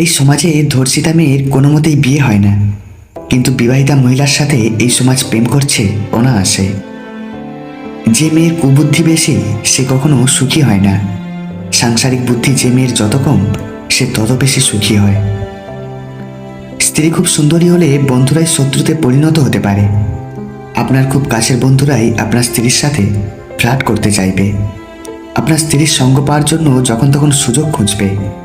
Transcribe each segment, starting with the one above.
এই সমাজে ধর্ষিতা মেয়ের কোনো মতেই বিয়ে হয় না। কিন্তু বিবাহিতা মহিলার সাথে এই সমাজ প্রেম করছে অনায়াসে যে মেয়ের কুবুদ্ধি বেশি, সে কখনো সুখী হয় না। সাংসারিক বুদ্ধি যে মেয়ের যত কম, সে তত বেশি সুখী হয়। স্ত্রী খুব সুন্দরী হলে বন্ধুরাই শত্রুতে পরিণত হতে পারে। আপনার খুব কাছের বন্ধুরাই আপনার স্ত্রীর সাথে ফ্লার্ট করতে চাইবে। আপনার স্ত্রীর সঙ্গ পাওয়ার জন্য যখন তখন সুযোগ খুঁজবে।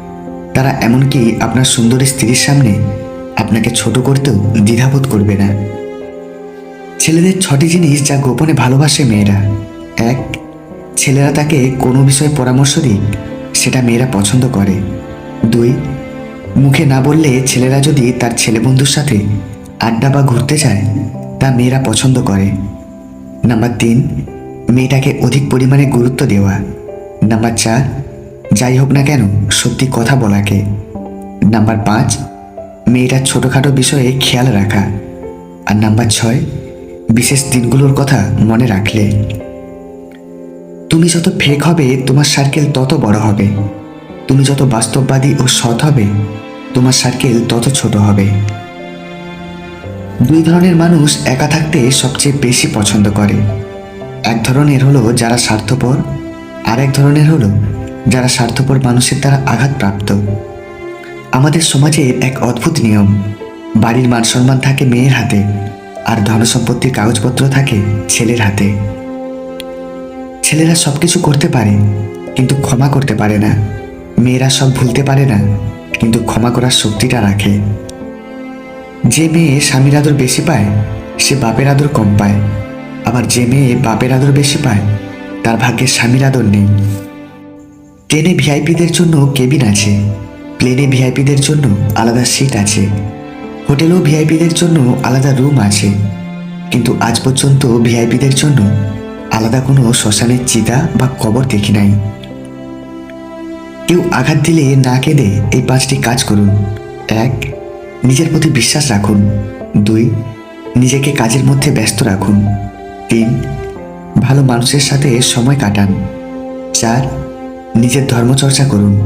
তারা এমনকি আপনার সুন্দরী স্ত্রীর সামনে আপনাকে ছোট করতেও দ্বিধাবোধ করবে না। ছেলেদের ছটি জিনিস যা গোপনে ভালোবাসে মেয়েরা। এক, ছেলেরা তাকে কোনো বিষয়ে পরামর্শ দিক, সেটা মেয়েরা পছন্দ করে। দুই, মুখে না বললে ছেলেরা যদি তার ছেলে বন্ধুর সাথে আড্ডা বা ঘুরতে যায়, তা মেয়েরা পছন্দ করে। নাম্বার তিন, মেয়েটাকে অধিক পরিমাণে গুরুত্ব দেওয়া। নাম্বার চার যাই হোক না কেন, সত্যি কথা বলাকে। নাম্বার পাঁচ, মেয়েটার ছোটোখাটো বিষয়ে খেয়াল রাখা। আর নাম্বার ছয়, বিশেষ দিনগুলোর কথা মনে রাখলে। তুমি যত ফেক হবে, তোমার সার্কেল তত বড় হবে। তুমি যত বাস্তববাদী ও সৎ হবে, তোমার সার্কেল তত ছোট হবে। দুই ধরনের মানুষ একা থাকতে সবচেয়ে বেশি পছন্দ করে। এক ধরনের হলো যারা স্বার্থপর আর এক ধরনের হলো যারা স্বার্থপর মানুষের দ্বারা আঘাতপ্রাপ্ত। আমাদের সমাজের এক অদ্ভুত নিয়ম, বাড়ির মান সম্মান থাকে মেয়ের হাতে, আর ধনসম্পত্তির কাগজপত্র থাকে ছেলের হাতে। ছেলেরা সব কিছু করতে পারে, কিন্তু ক্ষমা করতে পারে না। মেয়েরা সব ভুলতে পারে না, কিন্তু ক্ষমা করার শক্তিটা রাখে। যে মেয়ে স্বামীর আদর বেশি পায়, সে বাপের আদর কম পায়। আবার যে মেয়ে বাপের আদর বেশি পায়, তার ভাগ্যে স্বামীর আদর নেই। ট্রেনে ভিআইপিদের জন্য কেবিন আছে। প্লেনে ভিআইপিদের জন্য আলাদা সিট আছে। হোটেলেও ভিআইপিদের জন্য আলাদা রুম আছে। কিন্তু আজ পর্যন্ত ভিআইপিদের জন্য আলাদা কোনো শ্মশানের চিতা বা কবর দেখি নাই। কেউ আঘাত দিলে না কেঁদে এই পাঁচটি কাজ করুন। এক, নিজের প্রতি বিশ্বাস রাখুন। দুই, নিজেকে কাজের মধ্যে ব্যস্ত রাখুন। তিন, ভালো মানুষের সাথে সময় কাটান। চার নিজের ধর্মচর্চা করুন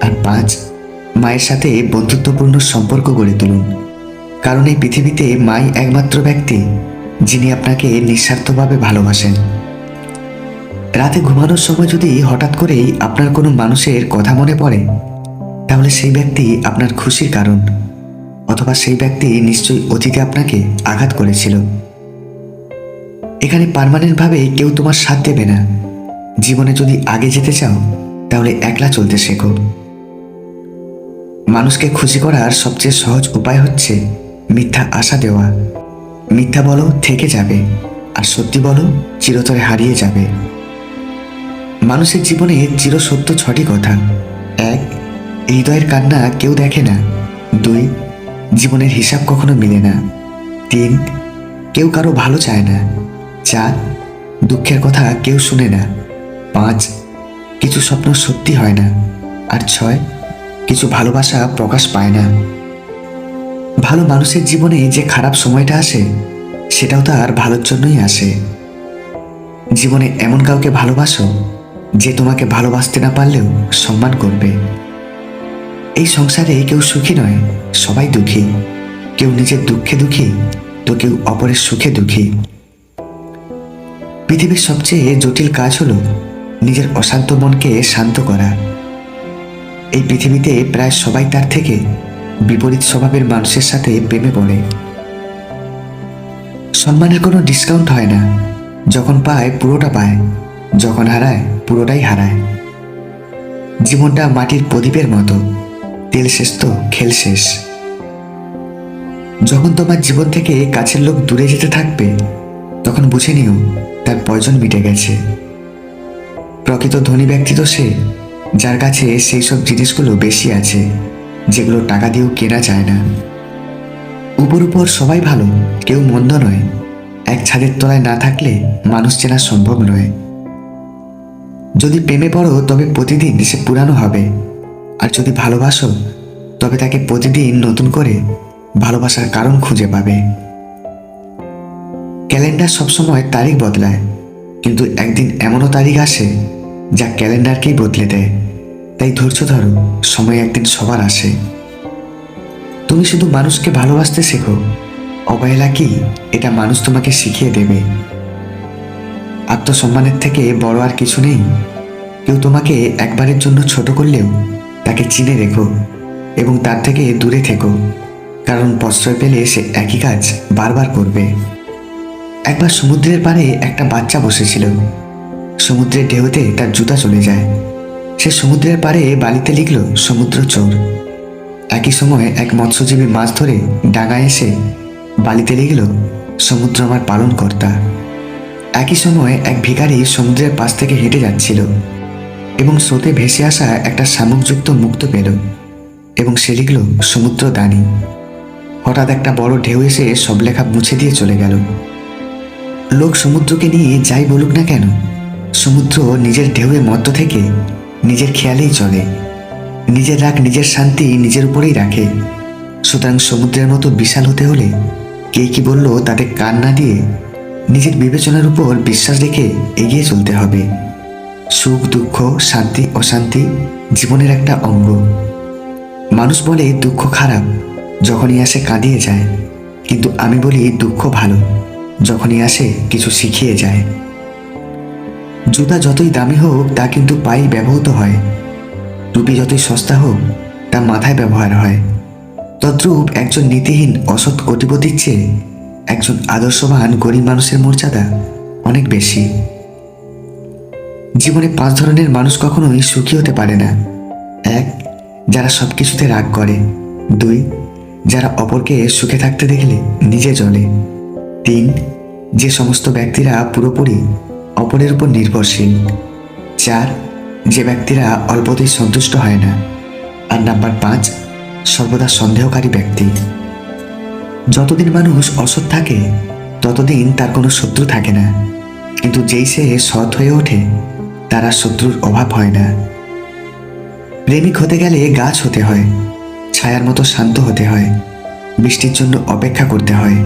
আর পাঁচ, মায়ের সাথে বন্ধুত্বপূর্ণ সম্পর্ক গড়ে তুলুন। কারণ এই পৃথিবীতে মাই একমাত্র ব্যক্তি যিনি আপনাকে নিঃস্বার্থভাবে ভালোবাসেন। রাতে ঘুমানোর সময় যদি হঠাৎ করেই আপনার কোনো মানুষের কথা মনে পড়ে, তাহলে সেই ব্যক্তি আপনার খুশির কারণ, অথবা সেই ব্যক্তি নিশ্চয়ই অতীতে আপনাকে আঘাত করেছিল। এখানে পার্মানেন্টভাবে কেউ তোমার সাথ দেবে না। জীবনে যদি আগে যেতে চাও, তাহলে একলা চলতে শেখো। মানুষকে খুশি করার সবচেয়ে সহজ উপায় হচ্ছে মিথ্যা আশা দেওয়া। মিথ্যা বলো, থেকে যাবে, আর সত্যি বলো, চিরতরে হারিয়ে যাবে। মানুষের জীবনে চিরসত্য ছটি কথা। এক, হৃদয়ের কান্না কেউ দেখে না। দুই, জীবনের হিসাব কখনো মিলে না। তিন, কেউ কারও ভালো চায় না। চার, দুঃখের কথা কেউ শুনে না। পাঁচ, কিছু স্বপ্ন সত্যি হয় না। আর ছয়, কিছু ভালোবাসা প্রকাশ পায় না। ভালো মানুষের জীবনে যে খারাপ সময়টা আসে, সেটাও তার ভালোর জন্যই আসে। জীবনে এমন কাউকে ভালোবাসো, যে তোমাকে ভালোবাসতে না পারলেও সম্মান করবে। এই সংসারে কেউ সুখী নয়, সবাই দুঃখী। কেউ নিজের দুঃখে দুঃখী, তো কেউ অপরের সুখে দুঃখী। পৃথিবীর সবচেয়ে জটিল কাজ হলো নিজের অশান্ত মনকে শান্ত করা। এই পৃথিবীতে প্রায় সবাই তার থেকে বিপরীত স্বভাবের মানুষের সাথে প্রেমে পড়ে। সম্মানের কোনো ডিসকাউন্ট হয় না। যখন পায়, পুরোটা পায়। যখন হারায়, পুরোটাই হারায়। জীবনটা মাটির প্রদীপের মতো। তেল শেষ তো, খেল শেষ। যখন তোমার জীবন থেকে কাছের লোক দূরে যেতে থাকবে, তখন বুঝে নিও, তার প্রয়োজন মিটে গেছে। প্রকৃত ধনী ব্যক্তি তো সে, যার কাছে সেই সব জিনিসগুলো বেশি আছে, যেগুলো টাকা দিয়েও কেনা যায় না। উপর উপর সবাই ভালো, কেউ মন্দ নয়। এক ছাদের তলায় না থাকলে মানুষ চেনা সম্ভব নয়। যদি প্রেমে পড়ো, তবে প্রতিদিন সে পুরানো হবে। আর যদি ভালোবাসো, তবে তাকে প্রতিদিন নতুন করে ভালোবাসার কারণ খুঁজে পাবে। ক্যালেন্ডার সবসময় তারিখ বদলায়, কিন্তু একদিন এমনও তারিখ আসে যা ক্যালেন্ডারকেই বদলে দেয়। তাই ধৈর্য ধরো, সময় একদিন সবার আসে। তুমি শুধু মানুষকে ভালোবাসতে শেখো। অবহেলা কি? এটা মানুষ তোমাকে শিখিয়ে দেবে। আত্মসম্মানের থেকে বড় আর কিছু নেই। কেউ তোমাকে একবারের জন্য ছোট করলেও তাকে চিনে রেখো এবং তার থেকে দূরে থেকো। কারণ প্রশ্রয় পেলে সে একই কাজ বারবার করবে। একবার সমুদ্রের পাড়ে একটা বাচ্চা বসেছিল। সমুদ্রের ঢেউতে তার জুতা চলে যায়। সে সমুদ্রের পাড়ে বালিতে লিখল, সমুদ্র চোর। একই সময় এক মৎস্যজীবী মাছ ধরে ডাঙায় এসে বালিতে লিখল, সমুদ্র আমার পালন কর্তা একই সময় এক ভিখারি সমুদ্রের পাশ থেকে হেঁটে যাচ্ছিল এবং স্রোতে ভেসে আসা একটা শামুকযুক্ত মুক্ত পেল এবং সে লিখল সমুদ্র দানি হঠাৎ একটা বড় ঢেউ এসে সব লেখা মুছে দিয়ে চলে গেল। লোক সমুদ্রকে নিয়ে যাই বলুক না কেন সমুদ্র নিজের ঢেউয়ের মধ্য থেকে নিজের খেয়ালেই চলে। নিজের রাগ, নিজের শান্তি নিজের উপরেই রাখে। সুতরাং সমুদ্রের মতো বিশাল হতে হলে কে কি বলল তাতে কান না দিয়ে নিজের বিবেচনার উপর বিশ্বাস রেখে এগিয়ে চলতে হবে। সুখ, দুঃখ, শান্তি, অশান্তি জীবনের একটা অঙ্গ। মানুষ বলে দুঃখ খারাপ, যখনই আসে কাঁদিয়ে যায়। কিন্তু আমি বলি দুঃখ ভালো, যখনই আসে কিছু শিখিয়ে যায়। জুতা যতই দামি হোক, তা কিন্তু পায়ে ব্যবহৃত হয়। টুপি যতই সস্তা হোক, তা মাথায় ব্যবহার হয়। তদ্রূপ একজন নীতিহীন, অসৎ কোটিপতির চেয়ে একজন আদর্শবান, গরিব মানুষের মর্যাদা অনেক বেশি। জীবনে পাঁচ ধরনের মানুষ কখনোই সুখী হতে পারে না। এক, যারা সব কিছুতে রাগ করে। দুই, যারা অপরকে সুখে থাকতে দেখলে নিজে জ্বলে। তিন, যে সমস্ত ব্যক্তিরা পুরোপুরি অপরের উপর নির্ভরশীল। চার, যে ব্যক্তিরা অল্পতেই সন্তুষ্ট হয় না। আর নাম্বার পাঁচ, সর্বদা সন্দেহকারী ব্যক্তি। যতদিন মানুষ অসৎ থাকে, ততদিন তার কোনো শত্রু থাকে না। কিন্তু যেই সে সৎ হয়ে ওঠে, তার শত্রুর অভাব হয় না। প্রেমিক হতে গেলে গাছ হতে হয়, ছায়ার মতো শান্ত হতে হয়, বৃষ্টির জন্য অপেক্ষা করতে হয়।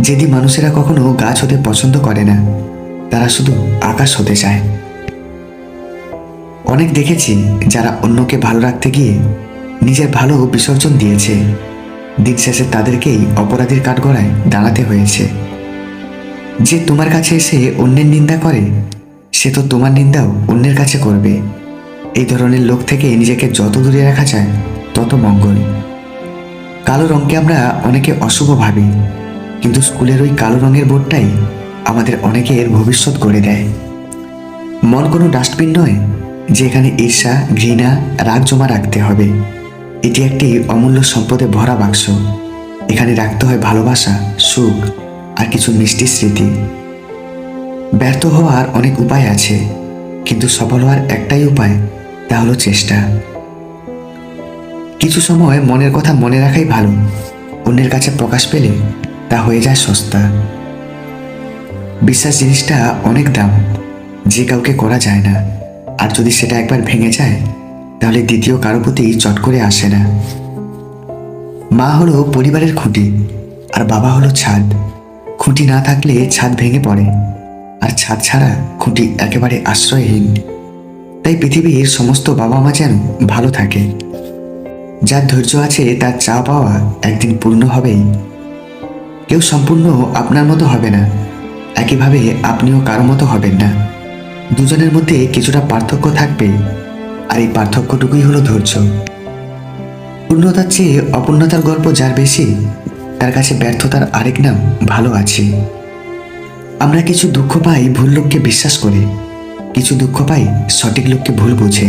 যেদি মানুষেরা কখনো গাছ হতে পছন্দ করে না তারা শুধু আকাশ হতে চায়। অনেক দেখেছি যারা অন্যকে ভালো রাখতে গিয়ে নিজের ভালো বিসর্জন দিয়েছে। দিন শেষে তাদেরকেই অপরাধীর কাঠগড়ায় দাঁড়াতে হয়েছে। যে তোমার কাছে এসে অন্যের নিন্দা করে, সে তো তোমার নিন্দাও অন্যের কাছে করবে। এই ধরনের লোক থেকে নিজেকে যত দূরে রাখা যায়, তত মঙ্গল। কালো রঙকে আমরা অনেকে অশুভ ভাবি, কিন্তু স্কুলের ওই কালো রঙের বোর্ডটাই আমাদের অনেকের ভবিষ্যৎ করে দেয়। মন কোনো ডাস্টবিন নয় যেখানে ঈর্ষা, ঘৃণা, রাগ জমা রাখতে হবে। এটি একটি অমূল্য সম্পদে ভরা বাক্স। এখানে রাখতে হয় ভালোবাসা, সুখ আর কিছু মিষ্টি স্মৃতি। ব্যর্থ হওয়ার অনেক উপায় আছে, কিন্তু সফল হওয়ার একটাই উপায়, তা হলো চেষ্টা। কিছু সময় মনের কথা মনে রাখাই ভালো। অন্যের কাছে প্রকাশ পেলে তা হয়ে যায় সস্তা। বিশ্বাস জিনিসটা অনেক দাম। যে কাউকে করা যায় না। আর যদি সেটা একবার ভেঙে যায়, তাহলে দ্বিতীয় কারও প্রতি চট করে আসে না। মা হলো পরিবারের খুঁটি, আর বাবা হলো ছাদ। খুঁটি না থাকলে ছাদ ভেঙে পড়ে। আর ছাদ ছাড়া খুঁটি একেবারে আশ্রয়হীন। তাই পৃথিবীর সমস্ত বাবা মা যেন ভালো থাকে। যার ধৈর্য আছে, তার চা পাওয়া একদিন পূর্ণ হবেই। কেউ সম্পূর্ণ আপনার মতো হবে না। একইভাবে আপনিও কারও মতো হবেন না। দুজনের মধ্যে কিছুটা পার্থক্য থাকবে, আর এই পার্থক্যটুকুই হলো ধৈর্য। পূর্ণতার চেয়ে অপূর্ণতার গল্প যার বেশি, তার কাছে ব্যর্থতার আরেক নাম ভালো আছে। আমরা কিছু দুঃখ পাই ভুল লোককে বিশ্বাস করে, কিছু দুঃখ পাই সঠিক লোককে ভুল বুঝে।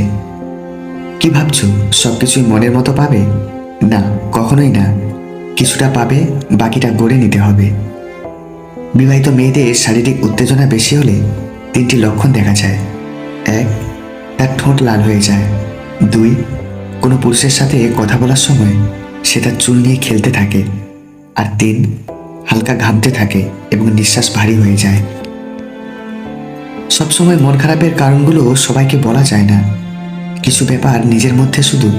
কি ভাবছ সব কিছুই মনের মতো পাবে? না, কখনোই না। কিছুটা পাবে, বাকিটা গড়ে নিতে হবে। বিবাহিত মেয়েদের শারীরিক উত্তেজনা বেশি হলে তিনটি লক্ষণ দেখা যায়। এক, তার ঠোঁট লাল হয়ে যায়। দুই, কোনো পুরুষের সাথে কথা বলার সময় সে তার চুল নিয়ে খেলতে থাকে। আর তিন, হালকা ঘামতে থাকে এবং নিঃশ্বাস ভারী হয়ে যায়। সবসময় মন খারাপের কারণগুলো সবাইকে বলা যায় না। কিছু ব্যাপার নিজের মধ্যে শুধু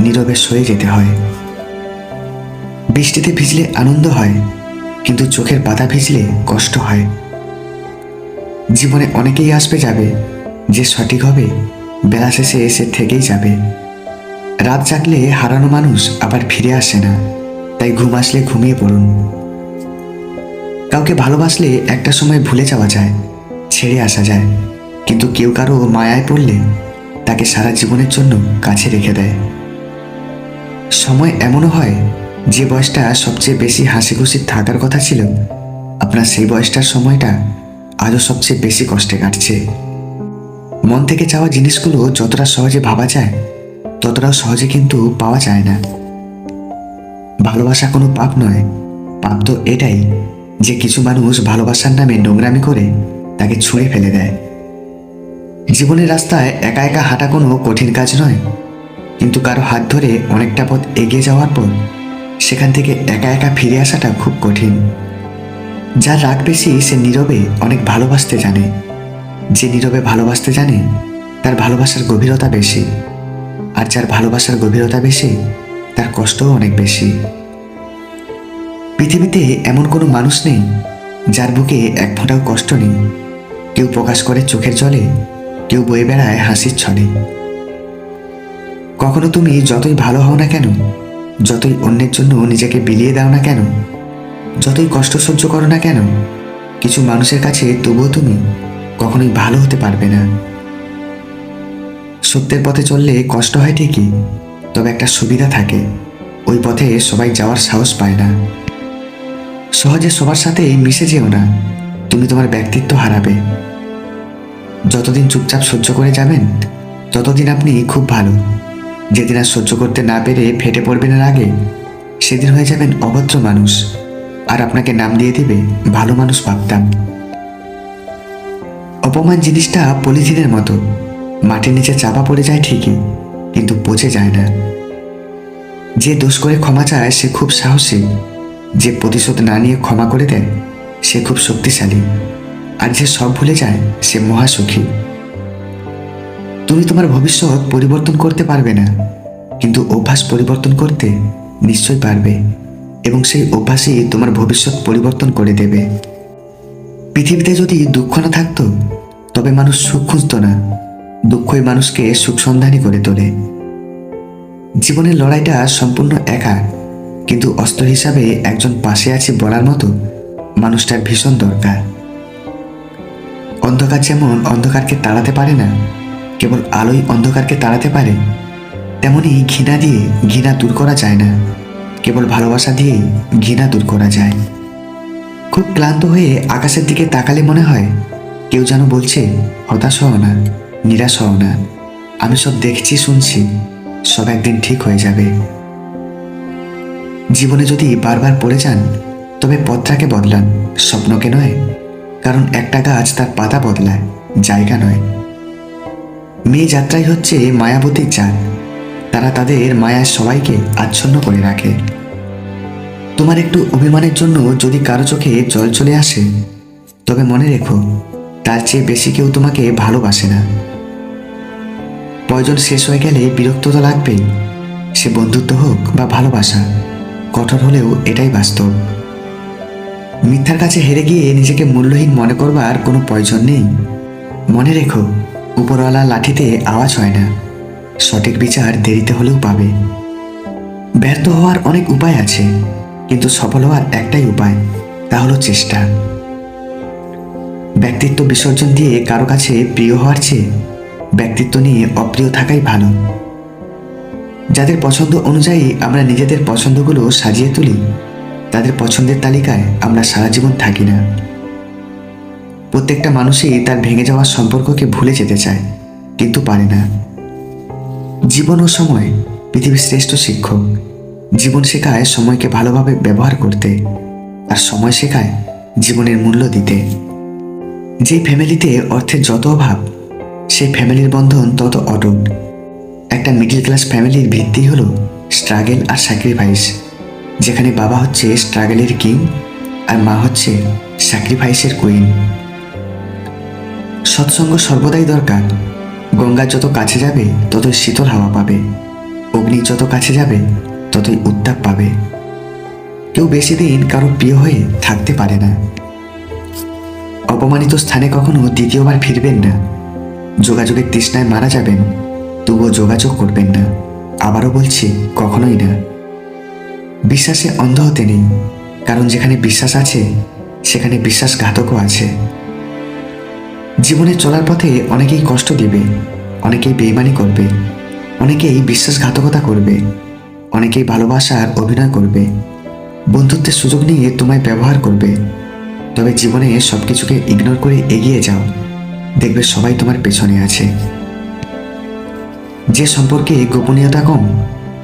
নীরবে সয়ে যেতে হয়। বৃষ্টিতে ভিজলে আনন্দ হয়। কিন্তু চোখের পাতা ভিজলে কষ্ট হয়। জীবনে অনেকেই আসবে যাবে, যে সঠিক হবে, বেলা শেষে এসে থেকেই যাবে। রাত জাগলে হারানো মানুষ আবার ফিরে আসে না, তাই ঘুম আসলে ঘুমিয়ে পড়ুন। কাউকে ভালোবাসলে একটা সময় ভুলে যাওয়া যায়, ছেড়ে আসা যায়, কিন্তু কেউ কারও মায়ায় পড়লে তাকে সারা জীবনের জন্য কাছে রেখে দেয়। সময় এমনও হয় যে বয়সটা সবচেয়ে বেশি হাসি খুশি থাকার কথা ছিল, আপনার সেই বয়সটার সময়টা আজও সবচেয়ে বেশি কষ্টে কাটছে। মন থেকে চাওয়া জিনিসগুলো যতটা সহজে ভাবা যায়, ততটাও সহজে কিন্তু পাওয়া যায় না। ভালোবাসা কোনো পাপ নয়, পাপ তো এটাই যে কিছু মানুষ ভালোবাসার নামে নোংরামি করে তাকে ছুঁড়ে ফেলে দেয়। জীবনের রাস্তায় একা একা হাঁটা কোনো কঠিন কাজ নয়, কিন্তু কারও হাত ধরে অনেকটা পথ এগিয়ে যাওয়ার পর সেখান থেকে একা একা ফিরে আসাটা খুব কঠিন। যার রাগ বেশি সে নীরবে অনেক ভালোবাসতে জানে। যে নীরবে ভালোবাসতে জানে, তার ভালোবাসার গভীরতা বেশি। আর যার ভালোবাসার গভীরতা বেশি, তার কষ্টও অনেক বেশি। পৃথিবীতে এমন কোনো মানুষ নেই, যার বুকে এক ফোঁটাও কষ্ট নেই। কেউ প্রকাশ করে চোখের জলে, কেউ বয়ে বেড়ায় হাসির ছলে। কখনো তুমি যতই ভালো হও না কেন যতই অন্যের জন্য নিজেকে বিলিয়ে দাও না কেন, যতই কষ্ট সহ্য করো না কেন, কিছু মানুষের কাছে তবুও তুমি কখনোই ভালো হতে পারবে না। সত্যের পথে চললে কষ্ট হয় ঠিকই, তবে একটা সুবিধা থাকে, ওই পথে সবাই যাওয়ার সাহস পায় না। সহজে সবার সাথে মিশে যেও না, তুমি তোমার ব্যক্তিত্ব হারাবে। যতদিন চুপচাপ সহ্য করে যাবেন, ততদিন আপনি খুব ভালো। যেদিন আর সহ্য করতে না পেরে ফেটে পড়বেন এর আগে, সেদিন হয়ে যাবেন অভদ্র মানুষ। আর আপনাকে নাম দিয়ে দিবে, ভালো মানুষ ভাবতাম। অপমান জিনিসটা পলিথিনের মতো। মাটির নিচে চাপা পড়ে যায় ঠিকই, কিন্তু পচে যায় না। যে দোষ করে ক্ষমা চায়, সে খুব সাহসী। যে প্রতিশোধ না নিয়ে ক্ষমা করে দেয়, সে খুব শক্তিশালী। আর যে সব ভুলে যায়, সে মহাসুখী। তুমি তোমার ভবিষ্যৎ পরিবর্তন করতে পারবে না, কিন্তু অভ্যাস পরিবর্তন করতে নিশ্চয় পারবে এবং সেই অভ্যাসই তোমার ভবিষ্যৎ পরিবর্তন করে দেবে। পৃথিবীতে যদি দুঃখ না থাকতো, তবে মানুষ সুখ খুঁজত না। দুঃখই মানুষকে সুখ সন্ধানী করে তোলে। জীবনের লড়াইটা সম্পূর্ণ একা, কিন্তু অস্ত্র হিসাবে একজন পাশে আছে বলার মতো মানুষটার ভীষণ দরকার। অন্ধকার যেমন অন্ধকারকে তাড়াতে পারে না কেবল আলোই অন্ধকারকে তাড়াতে পারে? তেমনি ঘৃণা দিয়ে ঘৃণা দূর করা যায় না। কেবল ভালোবাসা দিয়েই ঘৃণা দূর করা যায়। খুব ক্লান্ত হয়ে আকাশের দিকে তাকালে মনে হয়, কেউ যেন বলছে, হতাশ হও না, নিরাশ হও না। আমি সব দেখছি, শুনছি, সব একদিন ঠিক হয়ে যাবে। জীবনে যদি বারবার পড়ে যান, তবে পথটাকে বদলান, স্বপ্নকে নয়। কারণ একটা গাছ তার পাতা বদলায়, জায়গা নয়। মেয়ে যাত্রাই হচ্ছে মায়াবতীর চাঁদ তারা তাদের মায়ার সবাইকে আচ্ছন্ন করে রাখে। তোমার একটু অভিমানের জন্য যদি কারও চোখে জল চলে আসে, তবে মনে রেখো, তার চেয়ে বেশি কেউ তোমাকে ভালোবাসে না। প্রয়োজন শেষ হয়ে গেলে বিরক্ত তো লাগবেই। সে বন্ধুত্ব হোক বা ভালোবাসা, কঠোর হলেও এটাই বাস্তব। মিথ্যার কাছে হেরে গিয়ে নিজেকে মূল্যহীন মনে করবার কোনো প্রয়োজন নেই। মনে রেখো উপরওয়ালা লাঠিতে আওয়াজ হয় না। সঠিক বিচার দেরিতে হলেও পাবে। ব্যর্থ হওয়ার অনেক উপায় আছে, কিন্তু সফল হওয়ার একটাই উপায়, তা হলো চেষ্টা। ব্যক্তিত্ব বিসর্জন দিয়ে কারও কাছে প্রিয় হওয়ার চেয়ে ব্যক্তিত্ব নিয়ে অপ্রিয় থাকাই ভালো। যাদের পছন্দ অনুযায়ী আমরা নিজেদের পছন্দগুলো সাজিয়ে তুলি, তাদের পছন্দের তালিকায় আমরা সারা জীবন থাকি না। প্রত্যেকটা মানুষই তার ভেঙে যাওয়া সম্পর্ককে ভুলে যেতে চায়, কিন্তু পারে না। জীবন ও সময় পৃথিবীর শ্রেষ্ঠ শিক্ষক। জীবন শেখায় সময়কে ভালোভাবে ব্যবহার করতে, আর সময় শেখায় জীবনের মূল্য দিতে। যেই ফ্যামিলিতে অর্থের যত অভাব, সেই ফ্যামিলির বন্ধন তত অটুট। একটা মিডল ক্লাস ফ্যামিলির ভিত্তি হলো স্ট্রাগেল আর স্যাক্রিফাইস যেখানে বাবা হচ্ছে স্ট্রাগেলের কিং আর মা হচ্ছে স্যাক্রিফাইসের কুইন সৎসঙ্গ সর্বদাই দরকার। গঙ্গা যত কাছে যাবে, ততই শীতল হাওয়া পাবে। অগ্নি যত কাছে যাবে, ততই উত্তাপ পাবে। কেউ বেশি দিন কারও প্রিয় হয়ে থাকতে পারে না। অপমানিত স্থানে কখনো দ্বিতীয়বার ফিরবেন না। যোগাযোগের তৃষ্ণায় মারা যাবেন, তবুও যোগাযোগ করবেন না। আবারও বলছি, কখনোই না। বিশ্বাসে অন্ধ হতে নেই, কারণ যেখানে বিশ্বাস আছে, সেখানে বিশ্বাসঘাতকও আছে। জীবনে চলার পথে অনেকেই কষ্ট দিবে, অনেকেই বেইমানি করবে, অনেকেই বিশ্বাসঘাতকতা করবে, অনেকেই ভালোবাসার অভিনয় করবে, বন্ধুত্বের সুযোগ নিয়ে তোমায় ব্যবহার করবে। তবে জীবনে সব কিছুকে ইগনোর করে এগিয়ে যাও, দেখবে সবাই তোমার পেছনে আছে। যে সম্পর্কে গোপনীয়তা কম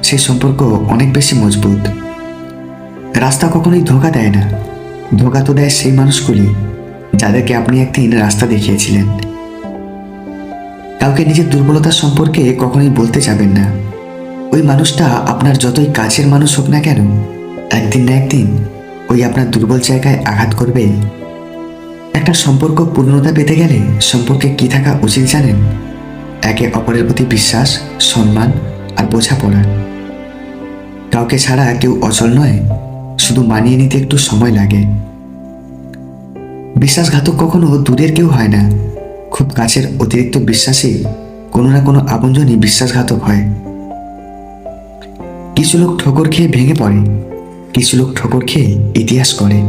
সেই সম্পর্ক অনেক বেশি মজবুত। রাস্তা কখনোই ধোকা দেয় না, ধোকা তো দেয় সেই মানুষগুলি। যাদেরকে আপনি একদিন রাস্তা দেখিয়েছিলেন। কাউকে নিজের দুর্বলতা সম্পর্কে কখনোই বলতে যাবেন না। ওই মানুষটা আপনার যতই কাছের মানুষ হোক না কেন, একদিন না একদিন ওই আপনার দুর্বল জায়গায় আঘাত করবে। একটা সম্পর্ক পূর্ণতা পেতে গেলে সম্পর্কে কি থাকা উচিত জানেন? একে অপরের প্রতি বিশ্বাস, সম্মান আর বোঝাপড়া। কাউকে ছাড়া কেউ অচল নয়, শুধু মানিয়ে নিতে একটু সময় লাগে। বিশ্বাসঘাতক কখনো দূরের কেউ হয় না। খুব কাছের অতিরিক্ত বিশ্বাসে কোনো না কোনো আপনজনই বিশ্বাসঘাতক হয়। কিছু লোক ঠোকর খেয়ে ভেঙে পড়ে, কিছু লোক ঠোকর খেয়ে ইতিহাস করে